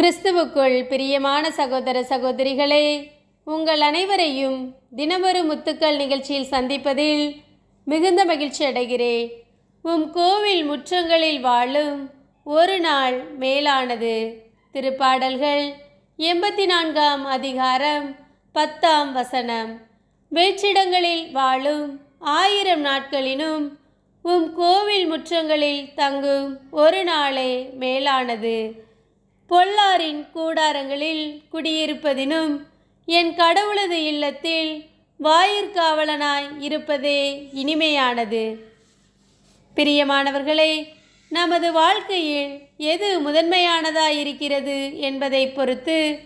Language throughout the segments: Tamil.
கிறிஸ்துவுக்குள் பிரியமான சகோதர சகோதரிகளே உங்கள் அனைவரையும் தினமொரு முத்துக்கள் நிகழ்ச்சியில் சந்திப்பதில் மிகுந்த மகிழ்ச்சி அடைகிறேன். உம் கோவில் முற்றங்களில் வாழும் ஒரு நாள் மேலானது. திருப்பாடல்கள் எண்பத்தி நான்காம் அதிகாரம் பத்தாம் வசனம். வேற்றிடங்களில் வாழும் ஆயிரம் நாட்களினும் உம் கோவில் முற்றங்களில் தங்கும் ஒரு நாளே மேலானது. பொல்லாரின் கூடாரங்களில் குடியிருப்பதினும் என் கடவுளது இல்லத்தில் வாயிற்காவலனாய் இருப்பதே இனிமையானது. பிரியமானவர்களே நமது வாழ்க்கையில் எது முதன்மையானதாக இருக்கிறது என்பதை பொறுத்து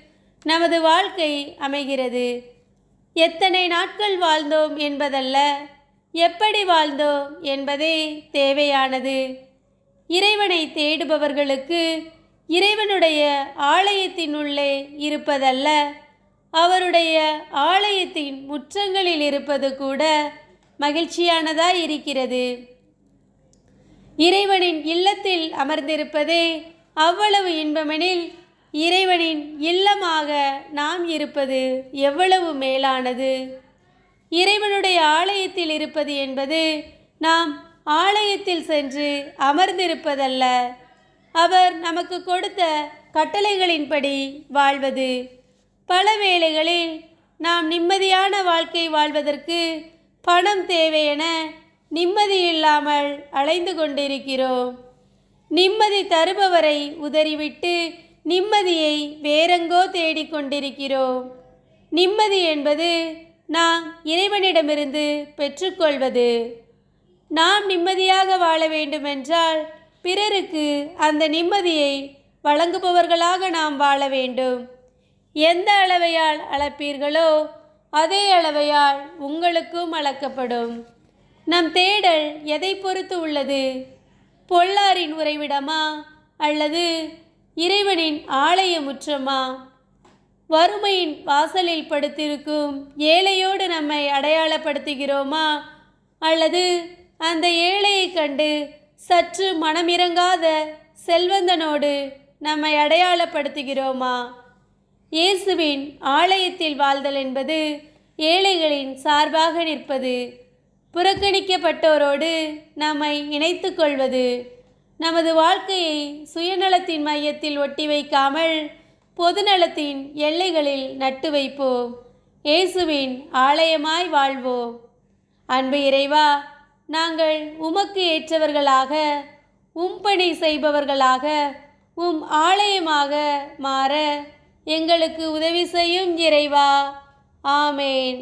நமது வாழ்க்கை அமைகிறது. எத்தனை நாட்கள் வாழ்ந்தோம் என்பதல்ல எப்படி வாழ்ந்தோம் என்பதே தேவையானது. இறைவனை தேடுபவர்களுக்கு இறைவனுடைய ஆலயத்தின் உள்ளே இருப்பதல்ல அவருடைய ஆலயத்தின் முற்றங்களில் இருப்பது கூட மகிழ்ச்சியானதாக இருக்கிறது இறைவனின் இல்லத்தில் அமர்ந்திருப்பதே அவ்வளவு இன்பமெனில் இறைவனின் இல்லமாக நாம் இருப்பது எவ்வளவு மேலானது. இறைவனுடைய ஆலயத்தில் இருப்பது என்பது நாம் ஆலயத்தில் சென்று அமர்ந்திருப்பதல்ல அவர் நமக்கு கொடுத்த கட்டளைகளின்படி வாழ்வது. பல வேளைகளில் நாம் நிம்மதியான வாழ்க்கை வாழ்வதற்கு பணம் தேவையென நிம்மதி இல்லாமல் அலைந்து கொண்டிருக்கிறோம். நிம்மதி தருபவரை உதறிவிட்டு நிம்மதியை வேறெங்கோ தேடிக்கொண்டிருக்கிறோம் நிம்மதி என்பது நாம் இறைவனிடமிருந்து பெற்றுக்கொள்வது நாம் நிம்மதியாக வாழ வேண்டுமென்றால் பிறருக்கு அந்த நிம்மதியை வழங்குபவர்களாக நாம் வாழ வேண்டும். எந்த அளவையால் அளப்பீர்களோ அதே அளவையால் உங்களுக்கும் அளக்கப்படும். நம் தேடல் எதை பொறுத்து உள்ளது? பொல்லாரின் உறைவிடமா அல்லது இறைவனின் ஆலய முற்றமா வறுமையின் வாசலில் படுத்திருக்கும் ஏழையோடு நம்மை அடையாளப்படுத்துகிறோமா? அல்லது அந்த ஏழையை கண்டு சற்று மனமிறங்காத செல்வந்தனோடு நம்மை அடையாளப்படுத்துகிறோமா? இயேசுவின் ஆலயத்தில் வாழ்தல் என்பது ஏழைகளின் சார்பாக நிற்பது புறக்கணிக்கப்பட்டோரோடு நம்மை இணைத்து கொள்வது நமது வாழ்க்கையை சுயநலத்தின் மையத்தில் ஒட்டி வைக்காமல் பொதுநலத்தின் எல்லைகளில் நட்டு வைப்போம். இயேசுவின் ஆலயமாய் வாழ்வோம். அன்பு இறைவா நாங்கள் உமக்கு ஏற்றவர்களாக உம் பணி செய்பவர்களாக உம் ஆலயமாக மாற எங்களுக்கு உதவி செய்யும் இறைவா. ஆமேன்.